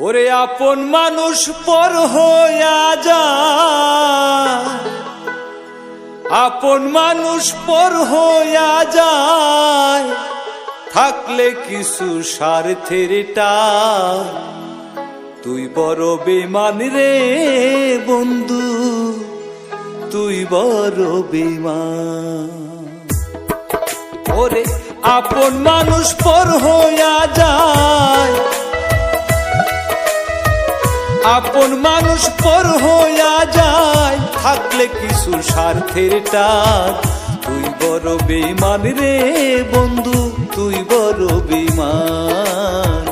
ওরে আপন মানুষ পর হইয়া যায় আপন মানুষ পর হইয়া যায়। থাকলে কিছু স্বার্থের তুই বড় বেমান রে বন্ধু, তুই বড় বেমান। ওরে আপন মানুষ পর হইয়া যায়। আপন মানুষ পর হইয়া যায়। থাকলে কিছু স্বার্থের টান তুই বড় বেমান রে বন্ধু, তুই বড় বেমান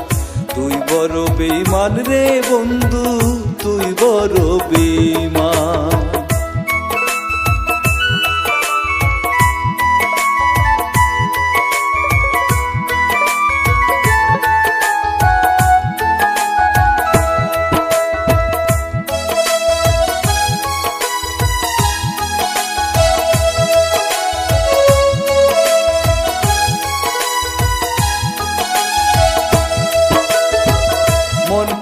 তুই বড় বেমান রে বন্ধু, তুই বড় বেমান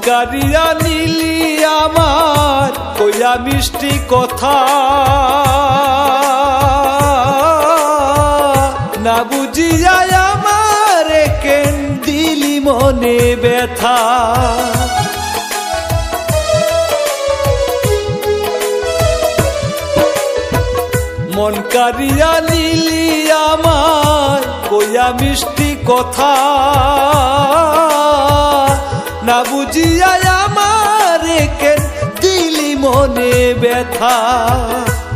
কারিয়া নিলি আমার, কইয়া মিষ্টি কথা। না বুঝিয়া আমার কেন দিলি মনে ব্যথা। মন কারিয়া নিলি আমার, কইয়া মিষ্টি কথা। না বুঝিয়া আমার দিলি মনে ব্যথা?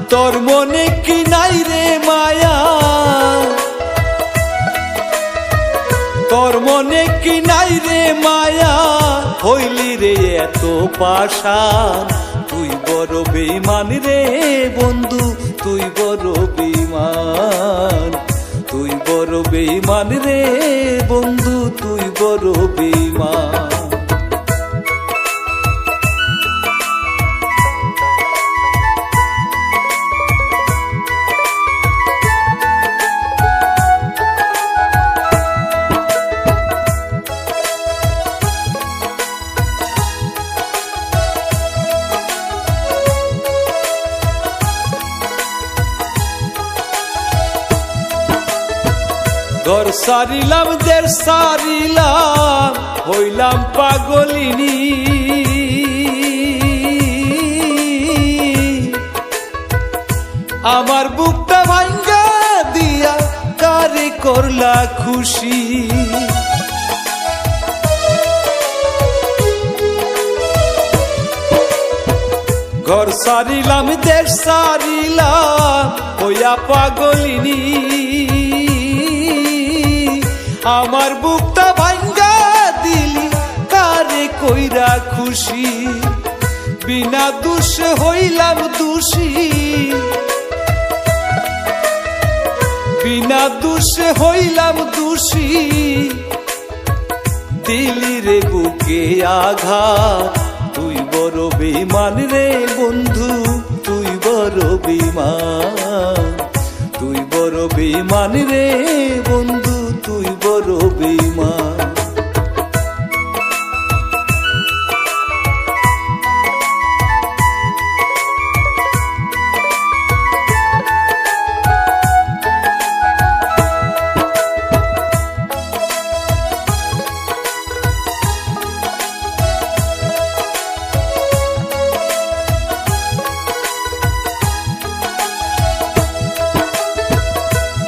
তোর মনে কি নাই রে মায়া? তোর মনে কি নাই রে মায়া? হইলি রে এত পাশান তুই বড় বেমান রে বন্ধু, তুই বড় বেমান তুই বড় বেমান রে বন্ধু, তুই বড় বেমান ঘর সারিলাম দের সারিলাম, হইলাম পাগলিনী। আমার বুকটা ভাঙ্গা দিয়া কারে করলা খুশি। ঘর সারিলাম, দেশ সারিলাম, হইয়া পাগলিনী। আমার বুকটা ভাঙ্গা দিলি, কারে কইরা খুশি? বিনা দোষে হইলাম দোষী। বিনা দোষে হইলাম দোষী। দিলি রে বুকে আঘাত, তুই বড় বেমান রে বন্ধু, তুই বড় বিমান তুই বড় বেমান রে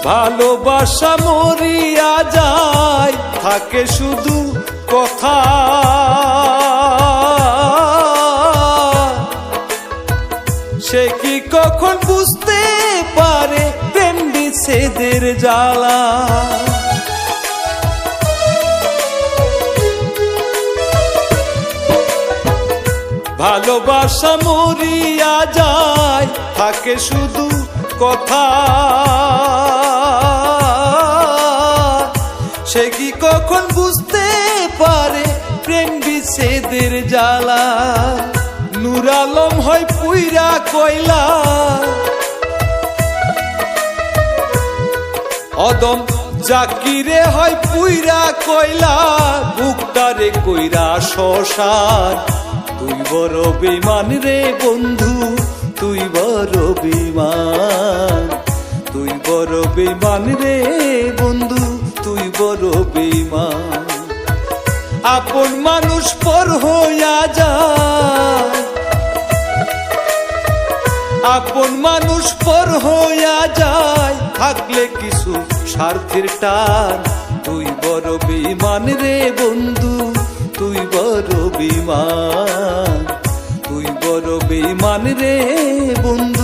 ভালোবাসা মরিয়া যায়, থাকে শুধু কথা। সে কি কখন বুঝতে পারে প্রেম বিচ্ছেদের জ্বালা? ভালোবাসা মরিয়া যায়, থাকে শুধু কথা। বুঝতে পারে প্রেম বিচ্ছেদের জ্বালা। নুর আলম হয় পুইরা কয়লা। অদম জাকিরে হয় পুইরা কইলা বুকটারে কইরা শশান তুই বড় বেমান রে বন্ধু, তুই বড় বেমান তুই বড় বেমান রে বন্ধু। আপন মানুষ পর হইয়া যায়। আপন মানুষ পর হইয়া যায়। থাকলে কিছু স্বার্থের টান। তুই বড় বিমান রে বন্ধু, তুই বড় বিমান। তুই বড় বিমান রে বন্ধু।